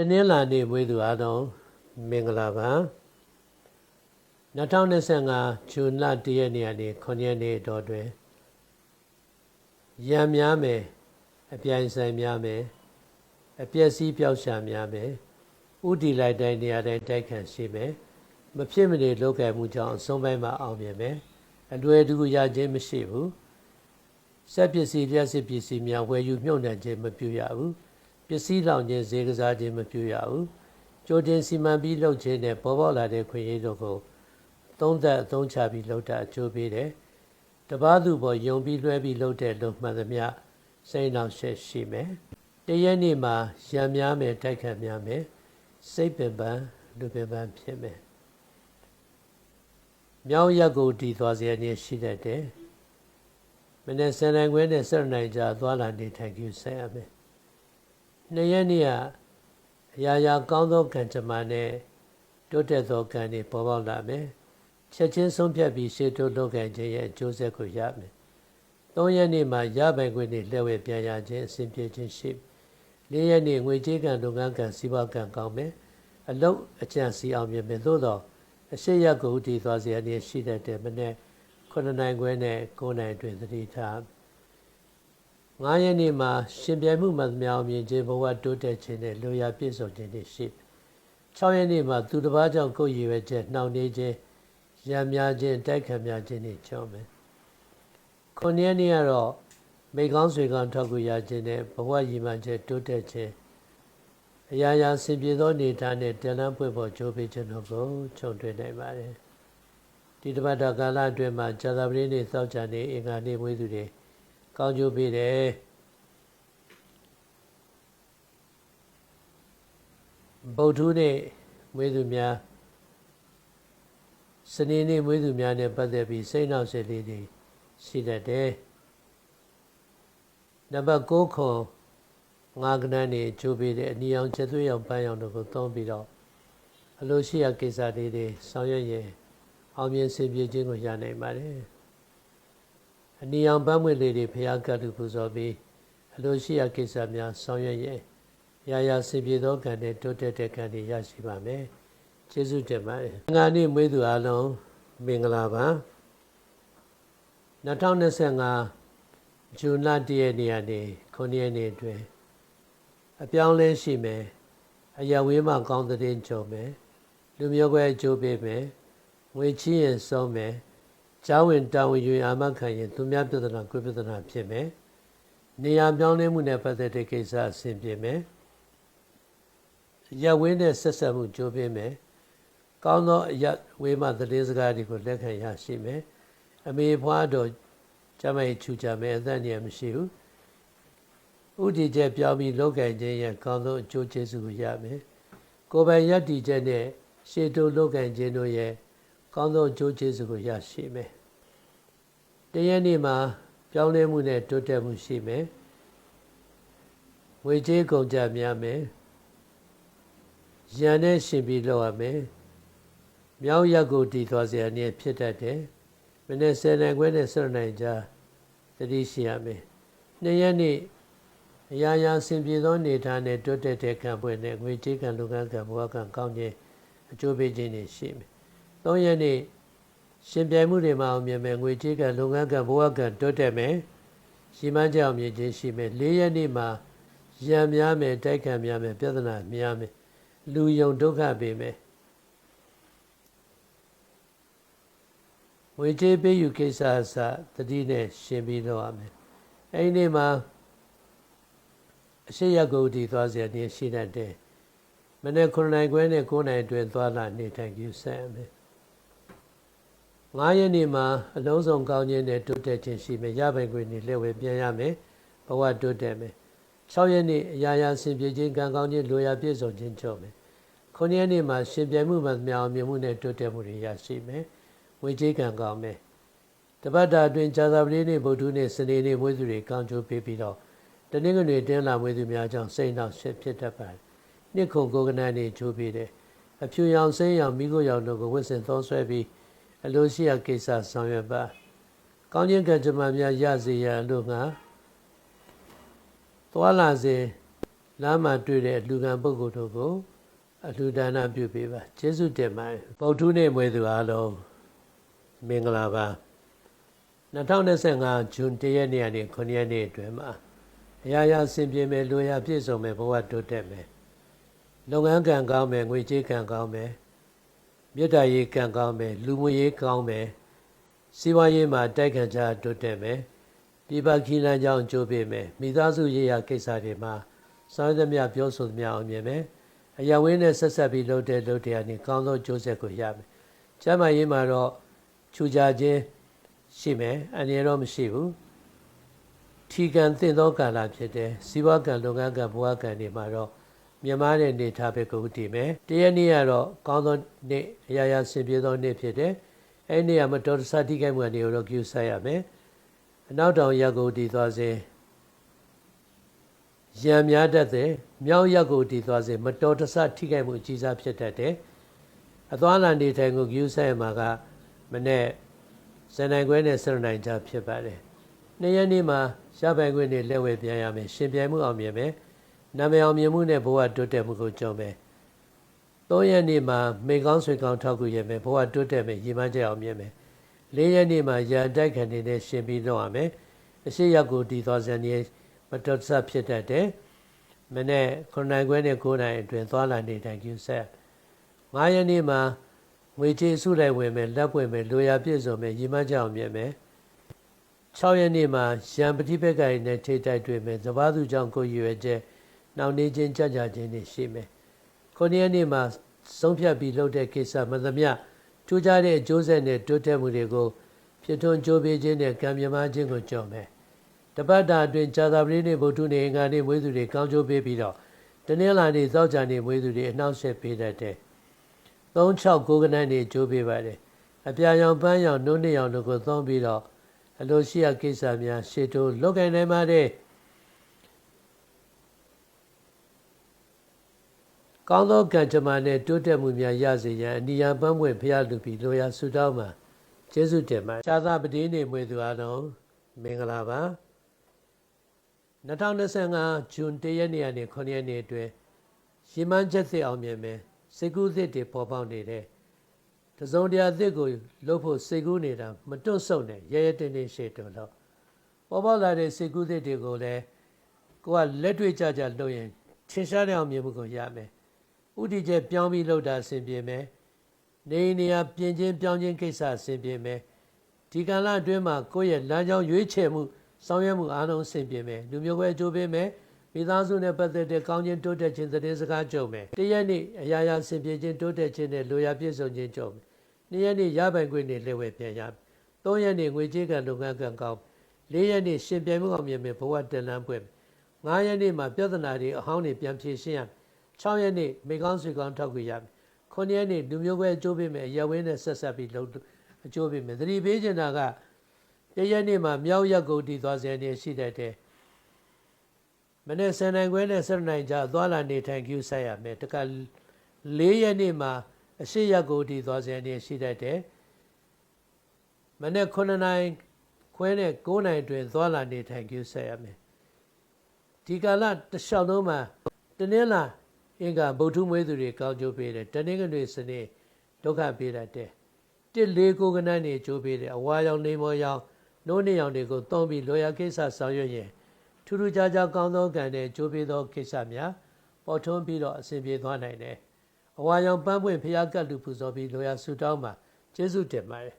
တနင်္လာနေ့မွေးသူအားလုံးမင်္ဂလာပါ2025ဇွန်လ1ရက်နေ့ကနေ9ရက်နေ့တော့တွင်ရံများမယ်အပြိုင်ဆိုင်များမယ်အပြည့်စည်းပျောက်ရှာများမယ်ဥတီလိုက်တိုင်းနေရာတိုင်းတိုက်ခတ်ရှိမယ်မဖြစ်မနေလောက်ကိုင်မှုကြောင့်အဆုံးပိုင်းမှာအောင်မြင်မယ်အလွယ်တကူရခြင်းမရှိဘူးစက်ပစ္စည်းလျှက်စစ်ပစ္စည်းများဝယ်ယူမြုပ်နှံခြင်းမပြုရဘူး ပစ္စည်းလောင်ခြင်းဈေးကစားခြင်းမပြုရဘူးကြိုတင်စီမံပြီးလုပ်ခြင်းနဲ့ပေါ်ပေါက်လာတဲ့ခွင့်ရတို့ကိုသုံးသက်အသုံးချပြီးလုပ်တာအကျိုးပေးတယ်တပားသူပေါ်ယုံပြီးလွှဲပြီးလုပ်တဲ့လုပ်မှန်သမျှစိတ်နောက်ရှက်ရှိမယ်တရက်နေ့မှာရံများမယ်တိုက်ခတ်များမယ်စိတ်ပင်ပန်းလူပင်ပန်းဖြစ်မယ်မြောင်းရက်ကိုတည်သွားစေရနေရှိတတ်တယ်မနေ့စံနိုင်ခွဲနဲ့စရနိုင်ကြသွားလာနေထိုင်ကြဆက်ရမယ် နှစ်ရက်နေ့ကအရာရာကောင်းသောကံကြမ္မာနဲ့တိုးတက်သောကံတွေပေါ်ပေါက်လာမယ်ချက်ချင်းဆုံးဖြတ်ပြီးရှေ့တိုးလုပ်ကံခြင်းရဲ့အကျိုးဆက်ကိုရမယ်သုံးရက်နေ့မှာရပိုင်ခွင့်တွေလက်ဝဲပြန်ရခြင်းအစဉ်ပြေခြင်းရှိလေးရက်နေ့ငွေကြေးကံလုပ်ငန်းကံစီးပွားကံကောင်းမယ်အလုတ်အကျံစီအောင်မြင်မယ်သို့တော့အရှိရက်ကိုတည်သွားစေရနေရှိတတ်တဲ့မနေ့9နိုင်ခွဲနဲ့9နိုင်တွင်သတိထား 9ရက်နေ့မှာရှင်ပြိုင်မှုမှန်သမျှအောင်မြင်ခြင်းဘဝတိုးတက်ခြင်းနဲ့လိုရာပြည့်စုံခြင်းတွေရှိ6ရက်နေ့မှာသူတစ်ပါးကြောင့်ကိုယ်ရည်ရွယ်ချက်နှောင့်နှေးခြင်းရံများခြင်းတိုက်ခံများခြင်းတွေကြောင်းမယ်9ရက်နေ့ကတော့မိကောင်းဆွေကောင်းထောက်ကူရခြင်းနဲ့ဘဝရည်မှန်းချက်တိုးတက်ခြင်းအရာရာဆင်ပြေသောနေသားနဲ့တလန်းပွင့်ပေါ်ကြိုးပေးခြင်းတို့ကိုခြုံတွေ့နိုင်ပါတယ်ဒီတပတ်တော်ကာလအတွင်းမှာဇာတာပတိနေ့သောကြာနေ့အင်္ဂါနေ့မွေးသူတွေ ကောင်းကျိုးပေးတယ်ဗုဒ္ဓနေ့မွေးသူများစနေနေ့မွေးသူများနဲ့ပတ်သက်ပြီးစိတ်နှောက်ယှက်လေးတွေရှိတတ်တယ်နံပါတ်6ခွန်ငါးကနန်းနေချိုးပေးတဲ့အနီအောင်ချက်သွေးရောင်ပန်းရောင်တို့ကိုသုံးပြီးတော့အလိုရှိရာကိစ္စလေးတွေဆောင်ရွက်ရင်အောင်မြင်စေပြခြင်းကိုရနိုင်ပါတယ် အနီအောင်ပန်းမွေလေးတွေဖျားကတ်လူပူဇော်ပြီးအလိုရှိရာကိစ္စများဆောင်ရွက်ရင်ရာရာစေပြသောကံနဲ့တိုးတက်တဲ့ကံတွေရရှိပါမယ်ကျေးဇူးတင်ပါတယ်ငါနေ့မွေးသူအလုံးမင်္ဂလာပါ2025ဇွန်လ1ရက်နေ့ကနေ9ရက်နေ့အတွင်းအပြောင်းလဲရှိမယ်အရဝေးမှကောင်းတဲ့ကြုံမယ်လူမျိုးကွဲအကျိုးပေးမယ်ငွေချင်းရင်ဆုံးမယ် ကျောင်းဝင်တာဝန်ယူအာမခံရင်သူများပြဿနာကိုပြဿနာဖြစ်မယ်နေရာပြောင်းလဲမှုနဲ့ပတ်သက်တဲ့ကိစ္စအဆင်ပြေမယ်ရဝင်းနဲ့ဆက်ဆက်မှုကြိုးပေးမယ်ကောင်းသောအရဝေးမှသတင်းစကားတွေကိုလက်ခံရရှိမယ်အမေဖွားတော်ကျမကြီးချူကြမယ်အသက်ဉာဏ်မရှိဘူးဥတီချက်ပြောင်းပြီးလောက်ကင်ခြင်းရဲ့ကောင်းသောအကျိုးကျေးဇူးကိုရမယ်ကိုယ်ပိုင်ယက်တီချက်နဲ့ရှေတုလောက်ကင်ခြင်းတို့ရဲ့ကောင်းသောအကျိုးကျေးဇူးကိုရရှိမယ် တရက်နေ့မှာပြောင်းလဲမှုနဲ့တိုးတက်မှုရှိမယ်ဝေကျေးကုန်ကြများမယ်ရန်နဲ့ရှင်ပြီးလောက်ရမယ်မြောက်ရက်ကိုတည်သွားစေအနေဖြစ်တတ်တယ်မနေ့10နိုင်ခွဲနဲ့7နိုင်ကြာတတိရှိရမယ်နှစ်ရက်နေ့အရာရာဆင်ပြေသောနေထားနဲ့တွတ်တက်တဲ့ကံပွင့်နဲ့ငွေကြေးကံလူကံကံဘဝကံကောင်းခြင်းအကျိုးပေးခြင်းတွေရှိမယ်သုံးရက်နေ့ ရှင်ပြိုင်မှုတွေမှာအောင်မြင်မယ်ငွေကြေးကံလုပ်ငန်းကံဘဝကံတွတ်တက်မယ်ရှိမှန်းကြအောင်မြင်ခြင်းရှိမယ်၄ရက်နေ့မှာရံများမယ်တိုက်ခံများမယ်ပြဿနာများမယ်လူယုံဒုက္ခပေးမယ်ဝေကျေးပေးယူကိစ္စအစတတိနဲ့ရှင်ပြီးတော့ရမယ်အဲဒီနေ့မှာအရှိရကုတ်တီသွားစေနေရှိတတ်တယ်မနေ့9နိုင်ခွဲနဲ့9နိုင်အတွင်းသွားလာနေထိုင်ကြဆက်ရမယ် 9ရက်နေ့မှာအလုံးစုံကောင်းခြင်းနဲ့တိုးတက်ခြင်းရှိမယ်ရပိုင်ခွင့်နဲ့လက်ဝဲပြန်ရမယ်ဘဝတိုးတက်မယ်6ရက်နေ့အရာရာဆင်ပြေခြင်းကံကောင်းခြင်းလိုရာပြည့်စုံခြင်းချုပ်မယ်9ရက်နေ့မှာရှင်ပြိုင်မှုမှမြောင်မြင်မှုနဲ့တိုးတက်မှုတွေရရှိမယ်ဝေကြေးကံကောင်းမယ်တပတ်တာအတွင်းဇာတာပတိနေ့ဗုဒ္ဓနေ့စနေနေ့မွေးသူတွေကောင်းကျိုးပေးပြီးတော့တနင်္ဂနွေတင်းလာမွေးသူများကြောင့်စိတ်နှောက်ရှက်ဖြစ်တတ်ပါတယ်နှစ်ခုကိုကနန်းနေချိုးပေးတယ်အဖြူရောင်စိမ်းရောင်မိခိုးရောင်တို့ကိုဝတ်ဆင်သုံးဆွဲပြီး အလိုရှိရာကိစ္စဆောင်ရွက်ပါကောင်းခြင်းကံကြမ္မာများရစေရန်လို့ငါသွာလာစေလမ်းမှာတွေ့တဲ့လူကံပုဂ္ဂိုလ်တို့ကိုအလှူဒါနပြုပေးပါကျေးဇူးတင်ပါတယ်ပုထုနေ့မွေးသူအားလုံးမင်္ဂလာပါ2025ဇွန်1ရက်နေ့ကနေ9ရက်နေ့အတွင်းမှာအရာရာဆင်ပြေမယ်လူရာပြည့်စုံမယ်ဘဝတိုးတက်မယ်လုပ်ငန်းကံကောင်းမယ်ငွေကြေးကံကောင်းမယ် မြတ်တာရေးကံကောင်းမယ်လူမှုရေးကောင်းမယ်စီးပွားရေးမှာတိုက်ခံကြတိုးတက်မယ်ပြပခီလန်းကြောင်းကြိုးပေးမယ်မိသားစုရေးရာကိစ္စတွေမှာစောင့်သမျှပြောဆိုသမျှအောင်မြင်မယ်အရာဝင်းနဲ့ဆက်ဆက်ပြီးလုပ်တဲ့လုပ်တရားနေကောင်းသောကြိုးဆက်ကိုရမယ်ကျမ်းမာရေးမှာတော့ခြူကြခြင်းရှိမယ်အနေရောမရှိဘူးထီကံသင့်သောကာလဖြစ်တယ်စီးပွားကံလုပ်ငန်းကံဘဝကံတွေမှာတော့ မြန်မာတဲ့နေထားပဲကိုတည်မယ်တရက်နေ့ကတော့ကောင်းသောနေ့အရာရာဆင်ပြေသောနေ့ဖြစ်တယ်အဲ့ဒီနေ့ကမတော်တဆထိခိုက်မှုကနေတော့ queue ဆက်ရမယ်အနောက်တောင်ရက်ကိုတည်သွားစေရံများတတ်တဲ့မြောက်ရက်ကိုတည်သွားစေမတော်တဆထိခိုက်မှုအကြီးစားဖြစ်တတ်တယ်အသွားလန်နေထိုင်ကို queue ဆက်ရမှာကမနေ့ဇန်နိုင်ခွဲနဲ့ဆရနိုင်ကြဖြစ်ပါတယ်နေ့ရက်နေ့မှာရပိုင်ခွင့်နဲ့လက်ဝဲပြန်ရမယ်ရှင်ပြိုင်မှုအောင်မြင်မယ် နာမည်အောင်မြင်မှုနဲ့ဘဝတိုးတက်မှုကိုကြုံမယ်၃ရက်နေ့မှာမိကောင်းဆွေကောင်းထောက်ကူရမယ်ဘဝတိုးတက်မယ်ရည်မှန်းချက်အောင်မြင်မယ်၄ရက်နေ့မှာရန်တိုက်ခံနေတဲ့ရှင်ပြီးတော့ရမယ်အရှိရက်ကိုတည်သွားစံနေမတော်တဆဖြစ်တတ်တယ်မနေ့9နိုင်ခွဲနဲ့9နိုင်အတွင်းသွားလာနေတိုင်းကျူဆက်9ရက်နေ့မှာငွေကြေးစုလိုက်ဝင်မယ်လက်ပွင့်မယ်လိုရာပြည့်စုံမယ်ရည်မှန်းချက်အောင်မြင်မယ်6ရက်နေ့မှာရန်ပฏิပက္ခရနဲ့ထိတိုက်တွေ့မယ်သဘာသူကြောင့်ကိုရွယ်ချက် နောက်နေခြင်းကြကြခြင်းတွေရှိမယ်ခုနှစ်ရက်နေ့မှာဆုံးဖြတ်ပြီးလုပ်တဲ့ကိစ္စမသမျှထူးခြားတဲ့အကျိုးဆက်နဲ့တိုးတက်မှုတွေကိုဖြစ်ထွန်းကြိုးပေးခြင်းနဲ့ကံမြမခြင်းကိုကြော်မယ်တပတ်တာအတွင်းဇာတာပတိနေ့ဗုဒ္ဓနေ့အင်္ဂါနေ့မွေးသူတွေကောင်းကျိုးပေးပြီးတော့တနင်္လာနေ့သောကြာနေ့မွေးသူတွေအနှောက်အယှက်ပေးတတ်တယ်36ကိုကနန်းနေကြိုးပေးပါတယ်အပြာရောင်ပန်းရောင်နှုတ်နှစ်ရောင်တို့ကိုသုံးပြီးတော့အလိုရှိရကိစ္စများရှေ့တိုးလုတ်ကင်နိုင်ပါတယ် ကောင်းသောကံကြမ္မာနဲ့တိုးတက်မှုများရစေရန်အနိယပန်းပွင့်ဖရာလူပြီးလိုရာဆုတောင်းမှာကျေးဇူးတင်ပါတယ်။ခြားသာပတိနေမွေသူအားလုံးမင်္ဂလာပါ။2025ဇွန်1ရက်နေ့ကနေ9ရက်နေ့အတွင်းရှင်းမှန်းချက်သစ်အောင်မြင်မယ်စိတ်ကူးသစ်တွေပေါ်ပေါက်နေတယ်။တစုံတရာသစ်ကိုလှုပ်ဖို့စိတ်ကူးနေတာမတွန့်ဆုတ်နဲ့ရဲရဲတင်းတင်းရှေ့တွန်းတော့ပေါ်ပေါက်လာတဲ့စိတ်ကူးသစ်တွေကိုလည်းကိုကလက်တွေ့ကြကြလုပ်ရင်ထင်ရှားတဲ့အောင်မြင်မှုကိုရမယ်။ ဥတီချက်ပြောင်းပြီးလှုပ်တာအဆင်ပြေမယ်။နေနေရာပြင်ချင်းပြောင်းချင်းကိစ္စအဆင်ပြေမယ်။ဒီကံလအတွင်းမှာကိုယ့်ရဲ့လမ်းကြောင်းရွေးချယ်မှုဆောင်ရွက်မှုအားလုံးအဆင်ပြေမယ်။လူမျိုးပဲအကျိုးပေးမယ်။မိသားစုနဲ့ပတ်သက်တဲ့ကောင်းခြင်းတိုးတက်ခြင်းသတင်းစကားကြုံမယ်။တရက်နေ့အရာရာဆင်ပြေခြင်းတိုးတက်ခြင်းနဲ့လိုရာပြည့်စုံခြင်းကြုံမယ်။နေ့ရက်နေ့ရပိုင်ခွင့်နဲ့လက်ဝဲပြန်ရမယ်။သုံးရက်နေ့ငွေကြေးကံလုပ်ငန်းကံကောင်းလေးရက်နေ့ရှင်ပြိုင်မှုအောင်မြင်မယ်ဘဝတန်လန်းပွဲငါးရက်နေ့မှာပြဿနာတွေအဟောင်းတွေပြန်ဖြေရှင်းရမယ် 6ရက်နေ့မိကောင်းဆွေကောင်းထောက်ကြရမယ်9ရက်နေ့လူမျိုးပဲအကျိုးပေးမယ်ရဝင်းနဲ့ဆက်ဆက်ပြီးလှုပ်အကျိုးပေးမယ်သတိပေးချင်တာကတရက်နေ့မှာမြောက်ရက်ကိုတည်သွားစေနေရှိတတ်တယ်မနေ့ဆယ်နိုင်ခွဲနဲ့7နိုင်ကြာသွားလာနေထိုင်ကျူးဆက်ရမယ်တက၄ရက်နေ့မှာအရှိရက်ကိုတည်သွားစေနေရှိတတ်တယ်မနေ့9နိုင်ခွဲနဲ့9နိုင်တွင်သွားလာနေထိုင်ကျူးဆက်ရမယ်ဒီကာလတစ်လျှောက်လုံးမှာတနင်္လာ အင်္ဂါဗုဒ္ဓမွေးသူတွေကောင်းကျိုးပေးတယ်တနင်္ဂနွေစနေဒုက္ခပေးတတ်တယ်တစ်လေးကိုကနန်းနေကျိုးပေးတယ်အဝါရောင်နေမောရောင်နိုးနေရောင်တွေကိုသုံးပြီးလောရကိစ္စဆောင်ရွက်ရင်ထူးထူးခြားခြားကောင်းသောကံနဲ့ကျိုးပေးသောကိစ္စများပေါ်ထွန်းပြီးတော့အစဉ်ပြေသွားနိုင်တယ်အဝါရောင်ပန်းပွင့်ဖျားကတ်လူပူဇော်ပြီးလောရဆူတောင်းမှာကျေးဇူးတင်ပါတယ်